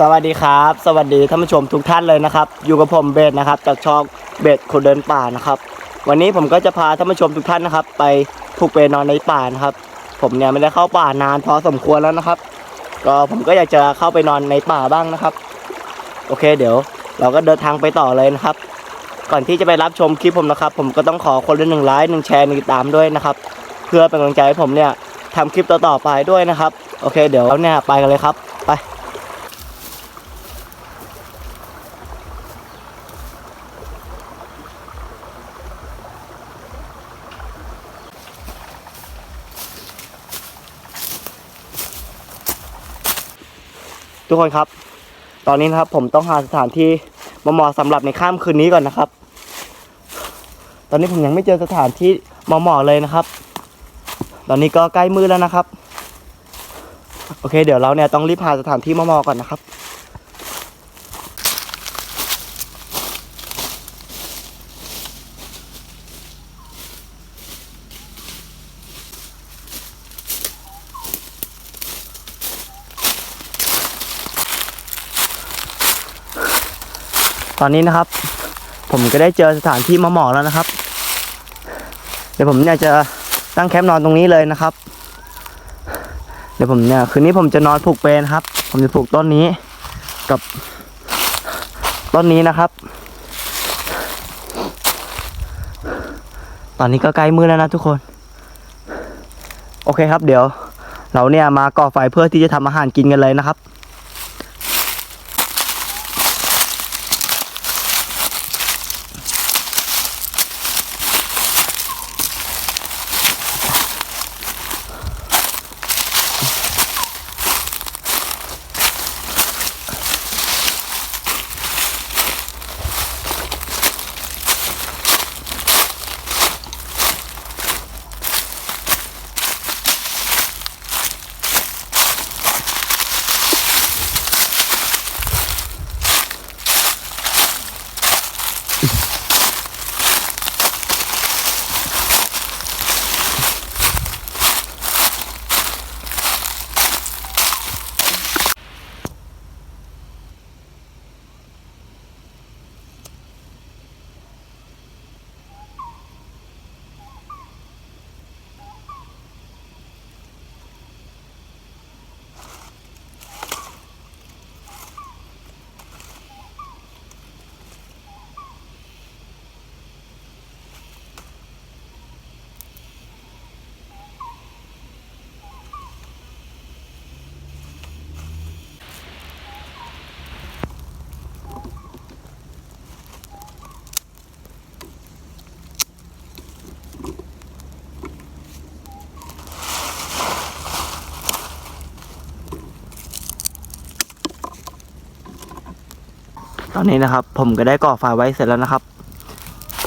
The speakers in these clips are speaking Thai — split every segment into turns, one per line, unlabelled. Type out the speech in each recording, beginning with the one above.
สวัสดีครับ สวัสดีท่านผู้ชมทุกท่านเลยนะครับ อยู่กับผมเบสนะครับจากช่องเบสคนเดินป่านะครับ วันนี้ผมก็จะพาท่านผู้ชมทุกท่านนะครับ ไปผูกเปนอนในป่านะครับ ผมเนี่ยไม่ได้เข้าป่านานพอสมควรแล้วนะครับ ก็ผมก็อยากจะเข้าไปนอนในป่าบ้างนะครับ โอเค เดี๋ยว เราก็เดินทางไปต่อเลยนะครับ ก่อนที่จะไปรับชมคลิปผมนะครับ ผมก็ต้องขอคนละหนึ่งไลค์หนึ่งแชร์หนึ่งติดตามด้วยนะครับ เพื่อเป็นกำลังใจให้ผมเนี่ยทำคลิปต่อๆไปด้วยนะครับ โอเค เดี๋ยวเราเนี่ยไปกันเลยครับ ไป ทุกคนครับ ตอนนี้นะครับผมต้องหาสถานที่เหมาะสำหรับในข้ามคืนนี้ก่อนนะครับ ตอนนี้ผมยังไม่เจอสถานที่เหมาะเลยนะครับ ตอนนี้ก็ใกล้มืดแล้วนะครับ โอเค เดี๋ยวเราเนี่ยต้องรีบหาสถานที่เหมาะก่อนนะครับ ตอนนี้นะครับ ผมก็ได้เจอสถานที่เหมาะๆแล้วนะครับ เดี๋ยวผมเนี่ยจะตั้งแคมป์นอนตรงนี้เลยนะครับ เดี๋ยวผมเนี่ยคืนนี้ผมจะนอนผูกเปลนะครับ ผมจะผูกต้นนี้ กับต้นนี้นะครับ ตอนนี้ก็ใกล้มืดแล้วนะทุกคน โอเคครับ เดี๋ยว เราเนี่ยมาก่อไฟเพื่อที่จะทำอาหารกินกันเลยนะครับ ตอนนี้นะครับ ผมก็ได้ก่อไฟไว้เสร็จแล้วนะครับ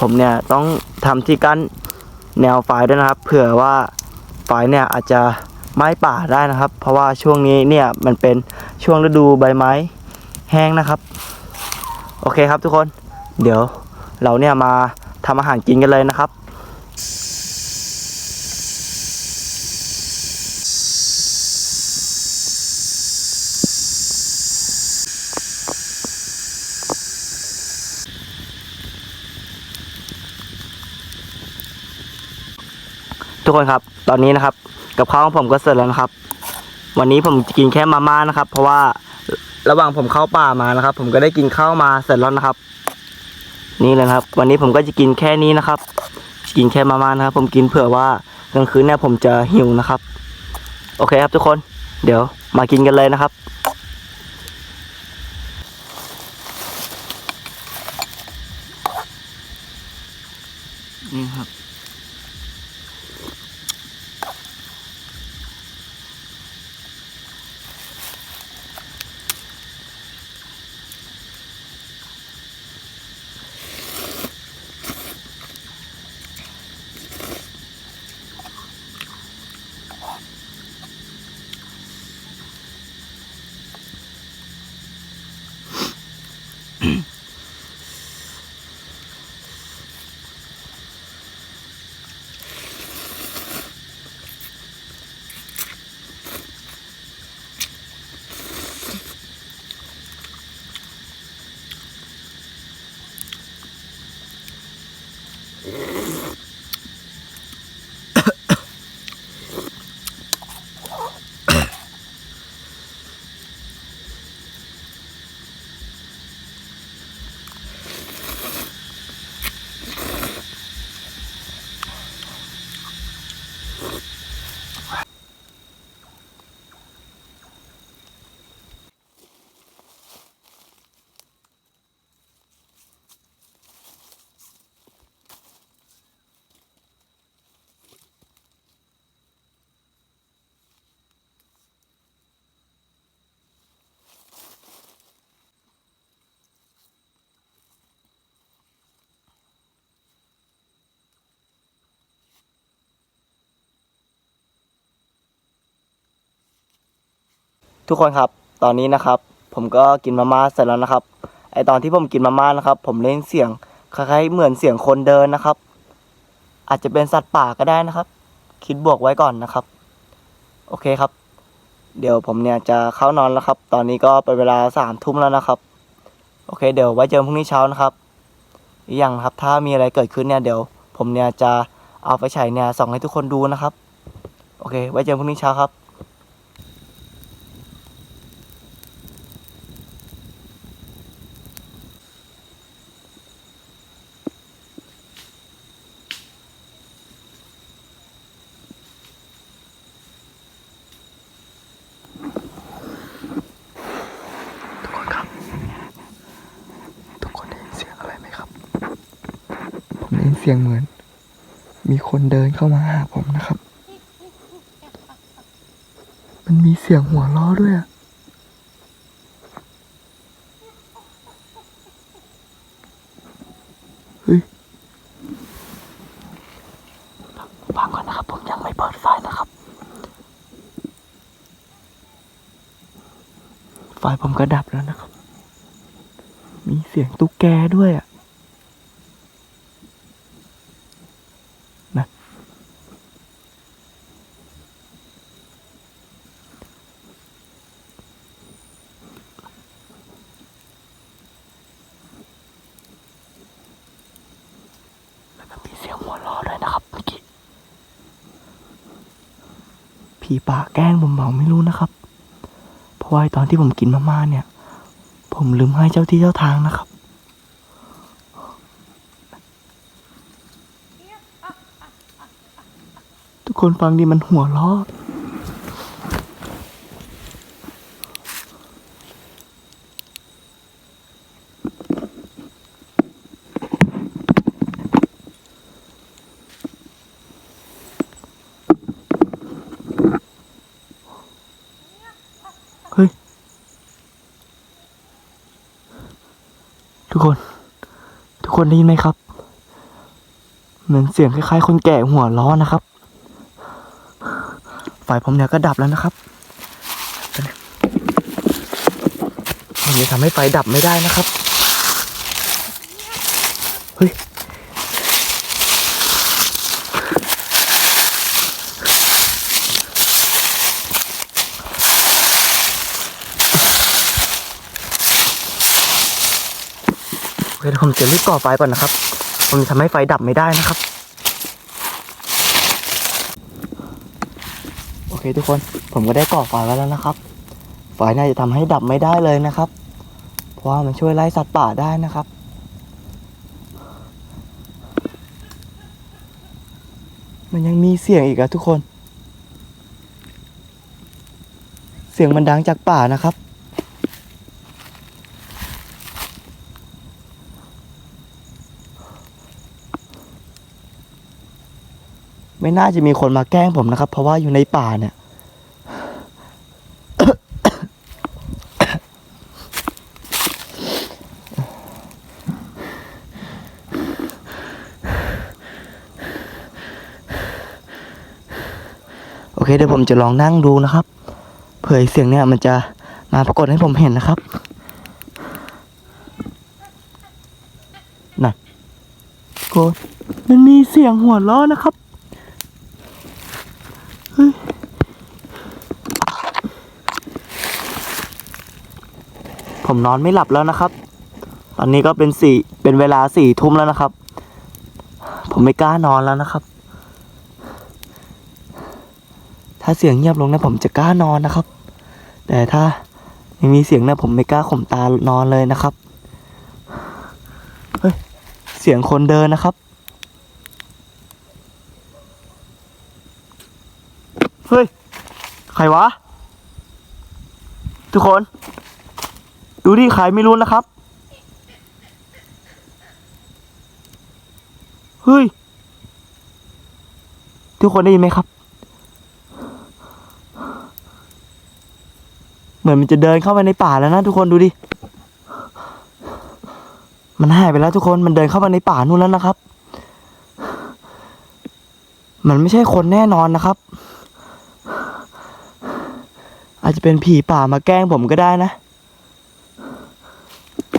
ผมเนี่ยต้องทำที่กั้นแนวไฟด้วยนะครับ เผื่อว่าไฟเนี่ยอาจจะไม้ป่าได้นะครับ เพราะว่าช่วงนี้เนี่ยมันเป็นช่วงฤดูใบไม้แห้งนะครับ โอเคครับทุกคน เดี๋ยวเราเนี่ยมาทำอาหารกินกันเลยนะครับ ทุกคนครับ ตอนนี้นะครับ กับข้าวของผมก็เสร็จแล้วนะครับ วันนี้ผมกินแค่มาม่านะครับ เพราะว่าระหว่างผมเข้าป่ามานะครับ ผมก็ได้กินข้าวมาเสร็จแล้วนะครับ นี่เลยนะครับ วันนี้ผมก็จะกินแค่นี้นะครับ กินแค่มาม่านะครับ ผมกินเผื่อว่ากลางคืนเนี่ยผมจะหิวนะครับ โอเคครับทุกคน เดี๋ยวมากินกันเลยนะครับนี่ครับ ทุกคนครับ ตอนนี้นะครับ ผมก็กินมาม่าเสร็จแล้วนะครับ ไอตอนที่ผมกินมาม่านะครับ ผมเล่นเสียงคล้ายๆเหมือนเสียงคนเดินนะครับ อาจจะเป็นสัตว์ป่าก็ได้นะครับ คิดบวกไว้ก่อนนะครับ โอเคครับ เดี๋ยวผมเนี่ยจะเข้านอนแล้วครับ ตอนนี้ก็เป็นเวลาสามทุ่มแล้วนะครับ โอเค เดี๋ยวไว้เจอพรุ่งนี้เช้านะครับ อีกอย่างนะครับ ถ้ามีอะไรเกิดขึ้นเนี่ยเดี๋ยว ผมเนี่ยจะเอาไฟฉายเนี่ยส่องให้ทุกคนดูนะครับ โอเค ไว้เจอพรุ่งนี้เช้าครับ ทุกคนครับ ทุกคนได้ยินเสียงอะไรไหมครับ ผมได้ยินเสียงเหมือน มีคนเดินเข้ามาหาผมนะครับ มันมีเสียงหัวล้อด้วยอะเฮ้ยฟังก่อนนะครับ ผมยังไม่เปิดไฟนะครับ ไฟผมก็ดับแล้วนะครับ มีเสียงตุ๊กแกด้วยอะนะแล้วก็มีเสียงหัวเราะด้วยนะครับเมื่อกี้ ผีป่าแกล้งผมเมาไม่รู้นะครับ เพราะว่าตอนที่ผมกินมาม่าเนี่ย ผมลืมให้เจ้าที่เจ้าทางนะครับ ทุกคนฟังดีมันหัวล้อเทุกคน ทุกคนได้ยินไหมครับ เหมือนเสียงคล้ายๆ คนแก่หัวล้อนะครับฝ่ายผมเนี่ยก็ดับแล้วนะครับมันจะทำให้ไฟดับไม่ได้นะครับ เฮ้ย เคเดี๋ยวผมจะรีบก่อไฟก่อนนะครับผมจะทำให้ไฟดับไม่ได้นะครับ โอเคทุกคนผมก็ได้ก่อไฟไว้แล้วนะครับ ไฟน่าจะทำให้ดับไม่ได้เลยนะครับ เพราะว่ามันช่วยไล่สัตว์ป่าได้นะครับมันยังมีเสียงอีกอะทุกคน เสียงมันดังจากป่านะครับ ไม่น่าจะมีคนมาแกล้งผมนะครับ เพราะว่าอยู่ในป่าเนี่ย โอเคเดี๋ยวผมจะลองนั่งดูนะครับ เผื่อเสียงเนี่ยมันจะมาปรากฏให้ผมเห็นนะครับน่ะกดมันมีเสียงหัวล้อนะครับ ผมนอนไม่หลับแล้วนะครับ ตอนนี้ก็เป็นสี่เป็นเวลาสี่ทุ่มแล้วนะครับ ผมไม่กล้านอนแล้วนะครับ ถ้าเสียงเงียบลงนะผมจะกล้านอนนะครับ แต่ถ้ายังมีเสียงนะผมไม่กล้าข่มตานอนเลยนะครับ เฮ้ย เสียงคนเดินนะครับ เฮ้ย ใครวะ ทุกคน ดูดิใครไม่รู้นะครับ เฮ้ย ทุกคนได้ยินไหมครับ เหมือนมันจะเดินเข้าไปในป่าแล้วนะทุกคนดูดิ มันหายไปแล้วทุกคนมันเดินเข้าไปในป่านู่นแล้วนะครับ มันไม่ใช่คนแน่นอนนะครับ อาจจจะเป็นผีป่ามาแกล้งผมก็ได้นะ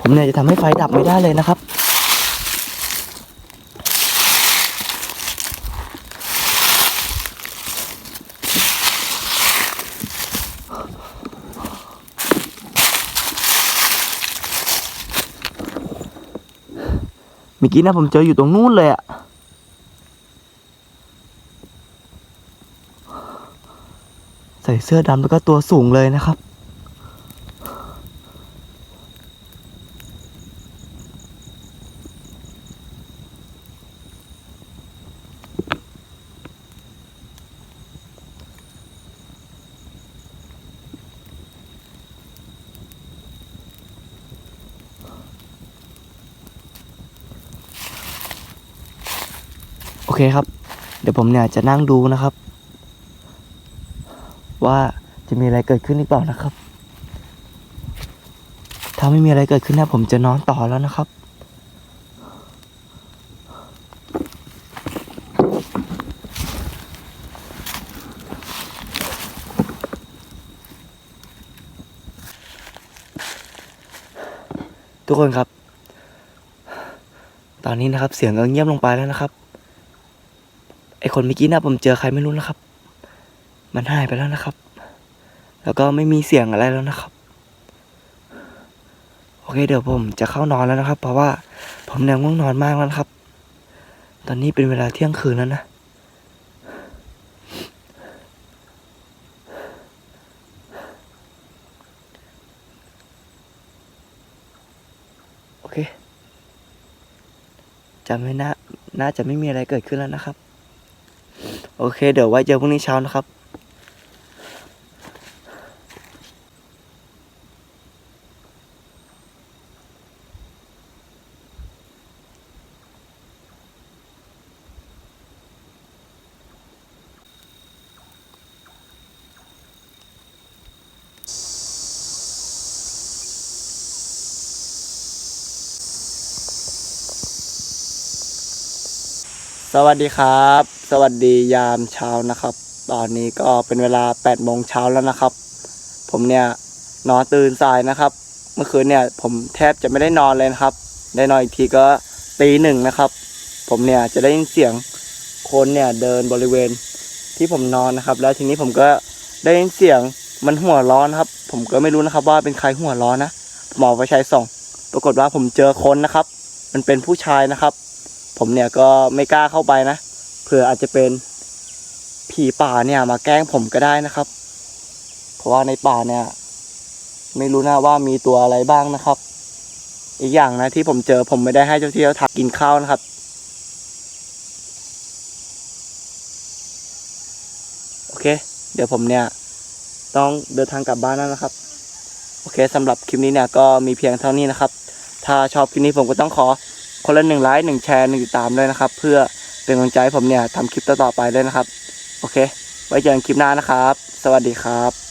ผมเนี่ยจะทำให้ไฟดับไม่ได้เลยนะครับ เมื่อกี้นะผมเจออยู่ตรงนู้นเลยอะใส่ เสื้อดำแล้วก็ตัวสูงเลยนะครับ โอเคครับ เดี๋ยวผมเนี่ยจะนั่งดูนะครับ ว่าจะมีอะไรเกิดขึ้นหรือเปล่านะครับ ถ้าไม่มีอะไรเกิดขึ้นนะผมจะนอนต่อแล้วนะครับทุกคนครับ ตอนนี้นะครับเสียงก็เงียบลงไปแล้วนะครับ ไอคนเมื่อกี้นะผมเจอใครไม่รู้นะครับ มันหายไปแล้วนะครับ แล้วก็ไม่มีเสียงอะไรแล้วนะครับ โอเคเดี๋ยวผมจะเข้านอนแล้วนะครับ เพราะว่าผมเนี่ยง่วงนอนมากแล้วครับ ตอนนี้เป็นเวลาเที่ยงคืนแล้วนะ โอเคจะไม่น่า น่าจะไม่มีอะไรเกิดขึ้นแล้วนะครับ โอเค เดี๋ยวไว้เจอพรุ่งนี้เช้านะครับ สวัสดีครับ สวัสดียามเช้านะครับ ตอนนี้ก็เป็นเวลา8โมงเช้าแล้วนะครับ ผมเนี่ยนอนตื่นสายนะครับ เมื่อคืนเนี่ยผมแทบจะไม่ได้นอนเลยนะครับ ได้นอนอีกทีก็ตีหนึ่งนะครับ ผมเนี่ยจะได้ยินเสียงคนเนี่ยเดินบริเวณที่ผมนอนนะครับ แล้วทีนี้ผมก็ได้ยินเสียงมันหัวร้อนครับ ผมก็ไม่รู้นะครับ ว่าเป็นใครหัวร้อนนะหมอไฟฉายส่อง ปรากฏว่าผมเจอคนนะครับ มันเป็นผู้ชายนะครับ ผมเนี่ยก็ไม่กล้าเข้าไปนะเผื่ออาจจะเป็นผีป่าเนี่ยมาแกล้งผมก็ได้นะครับ เพราะว่าในป่าเนี่ย ไม่รู้นะว่ามีตัวอะไรบ้างนะครับ อีกอย่างนะที่ผมเจอผมไม่ได้ให้เจ้าที่เจ้าทางกินข้าวนะครับ โอเค เดี๋ยวผมเนี่ย ต้องเดินทางกลับบ้านแล้วนะครับ โอเคสำหรับคลิปนี้เนี่ยก็มีเพียงเท่านี้นะครับ ถ้าชอบคลิปนี้ผมก็ต้องขอ คนละหนึ่งไลค์หนึ่งแชร์หนึ่งติดตามด้วยนะครับ เพื่อเป็นกำลังใจให้ผมเนี่ยทำคลิปต่อๆไปด้วยนะครับ โอเค ไว้เจอกันคลิปหน้านะครับ สวัสดีครับ